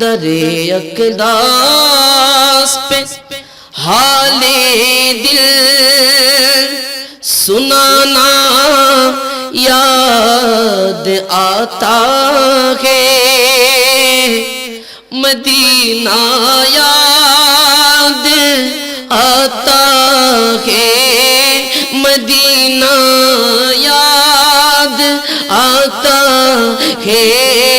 درے اقداس پہ حال دل سنانا یاد آتا ہے۔ مدینہ یاد آتا ہے۔ مدینہ یاد آتا ہے۔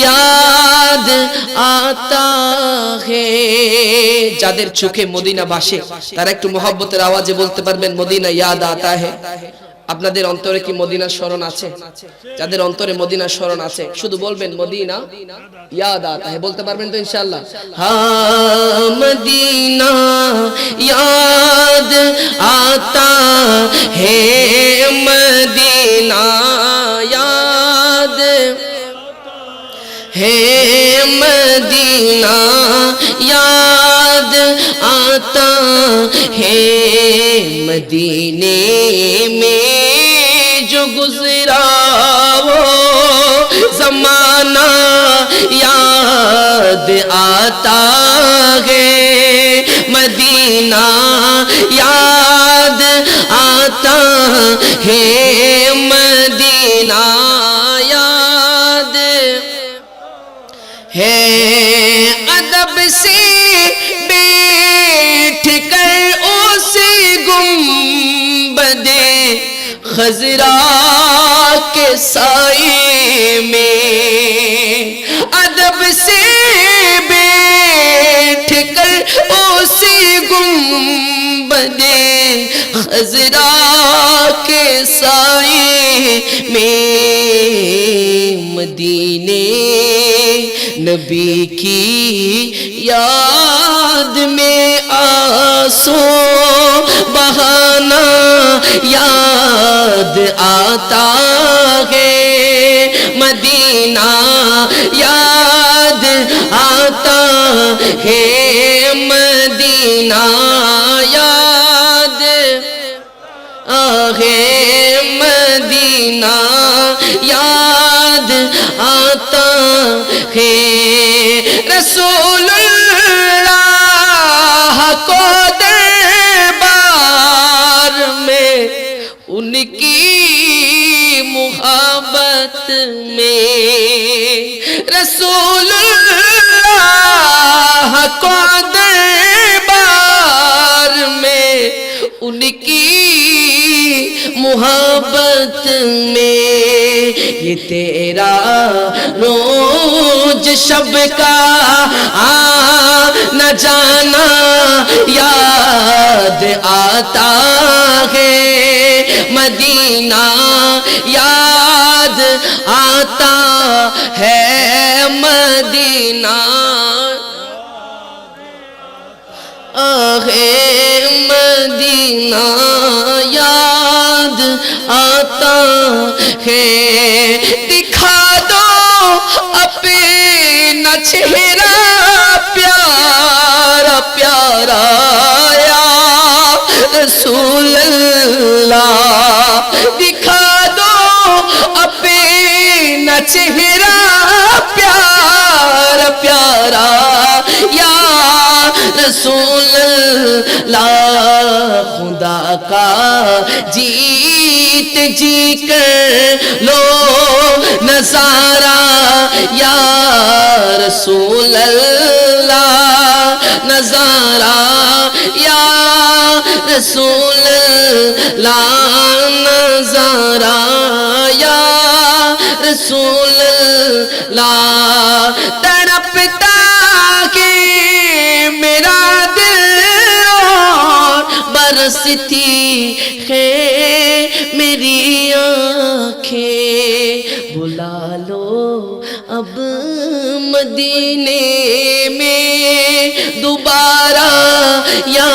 ইয়াদ আতা হে যাদের চোখে মদিনা বাসে, তারা একটু মোহাব্বতের আওয়াজে বলতে পারবেন, মদিনা ইয়াদ আতা হে আপনাদের অন্তরে কি মদিনার স্মরণ আছে? যাদের অন্তরে মদিনার স্মরণ আছে, শুধু বলবেন, মদিনা ইয়াদ আতা হে বলতে পারবেন তো ইনশাআল্লাহ? হা, মদিনা ইয়াদ আতা হে মদিনা। ہے مدینہ یاد آتا ہے مدینے میں جو گزرا وہ زمانہ یاد آتا ہے مدینہ یاد آتا ہے ہے ادب سے بیٹھ کر اس گنبد خزرا کے سائے میں ادب سے بیٹھ کر اس گنبد خزرا کے سائے میں مدینے نبی کی یاد میں آسو بہانا یاد آتا ہے۔ مدینہ یاد آتا ہے۔ مدینہ یاد آگے۔ مدینہ یاد آتا ہے رسول اللہ کو دربار میں، ان کی محبت میں، رسول اللہ کو دربار میں، ان کی محبت میں، یہ تیرا روز شب کا آ نہ جانا یاد آتا ہے۔ مدینہ یاد آتا ہے۔ مدینہ آگے مدینہ یاد آتا ہے۔ دکھا دو اپنا چہرہ پیارا پیارا یا رسول اللہ۔ دکھا دو اپنا چہرہ پیارا رسول اللہ خدا کا جیت جی کر لو نظارہ، یا رسول اللہ، نظارہ، یا رسول اللہ، نظارہ، یا رسول اللہ تڑپتا برستی ہے میری آنکھیں۔ بلا لو اب مدینے میں دوبارہ یا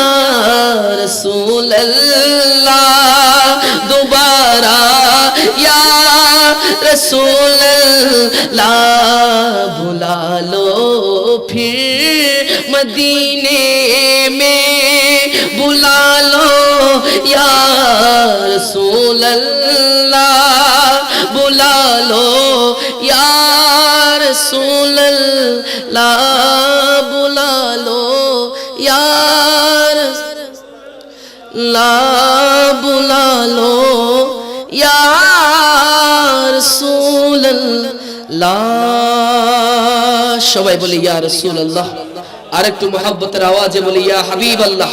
رسول اللہ۔ دوبارہ یا رسول اللہ۔ بلا لو پھر مدینے میں بلا لو یا رسول اللہ، بلا لو یا رسول اللہ، بلا لو یا لا بلا لو یا رسول اللہ۔ شوائے بولے یا رسول اللہ۔ আর একটু মোহাব্বতের আওয়াজে বলি ইয়া হাবিব আল্লাহ